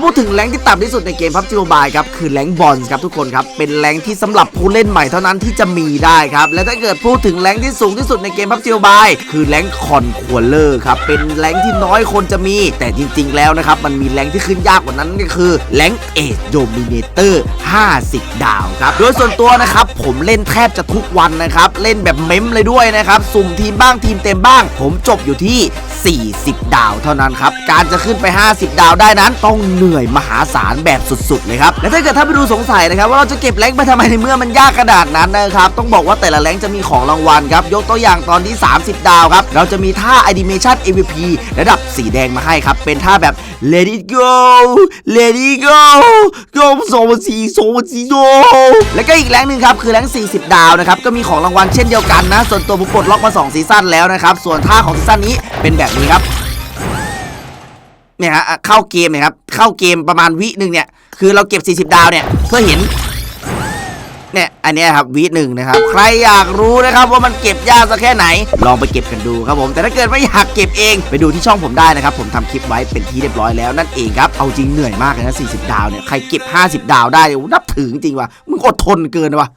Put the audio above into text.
าพูดถึงแรงที่ต่ำที่สุดในเกมพับจิโมบายครับคือแรงบอลครับทุกคนครับเป็นแรงที่สำหรับผู้เล่นใหม่เท่านั้นที่จะมีได้ครับและถ้าเกิดพูดถึงแรงที่สูงที่สุดในเกมพับจิโมบายคือแรงคอนคัวเลอร์ครับเป็นแรงที่น้อยคนจะมี แต่จริง ๆ แล้วนะครับมันมีแรงที่ขึ้นยากกว่านั้นก็คือแรงเอจโดมิเนเตอร์50 ดาวครับโดยส่วนตัวนะครับผมเล่นแทบจะทุกวันนะครับเล่นแบบเม้มเลยด้วยนะครับสุ่มทีมบ้างทีมเต็มบ้าง ผมจบอยู่ที่ 40 ดาวเท่านั้นครับ การจะขึ้นไป 50 ดาวได้นั้นต้องเหนื่อยมหาศาลแบบสุดๆเลยครับ และถ้าเกิดท่านไปดูสงสัยนะครับว่าเราจะเก็บแรงไปทำไมในเมื่อมันยากขนาดนั้นนะครับ ต้องบอกว่าแต่ละแรงจะมีของรางวัลครับ ยกตัวอย่างตอนที่ 30 ดาวครับ เราจะมีท่า Animation MVP ระดับสีแดงมาให้ครับ เป็นท่าแบบ Let it go Let it go go โซมสีโซมสีโแล้วก็อีกแรงหนึ่งครับคือแรง 40 ดาวนะครับก็มีของรางวัลเช่นเดียวกันนะ ส่วนตัวผมปลดล็อกมา 2 ซีซั่นแล้วนะครับส่วนท่าของซีซั่นนี้เป็นแบบนี้ครับ เนี่ยฮะเข้าเกมเนี่ยครับ เข้าเกมประมาณวิหนึ่งเนี่ย คือเราเก็บ 40 ดาวเนี่ย เพื่อเห็น เนี่ย อันนี้ครับวิหนึ่งนะครับ ใครอยากรู้นะครับว่ามันเก็บยากสักแค่ไหน ลองไปเก็บกันดูครับผม แต่ถ้าเกิดไม่อยากเก็บเอง ไปดูที่ช่องผมได้นะครับ ผมทำคลิปไว้เป็นที่เรียบร้อยแล้วนั่นเองครับ เอาจริงเหนื่อยมากเลยนะ40 ดาวเนี่ย ใครเก็บ 50 ดาวได้นับถือจริงว่ะ มึงอดทนเกินว่ะ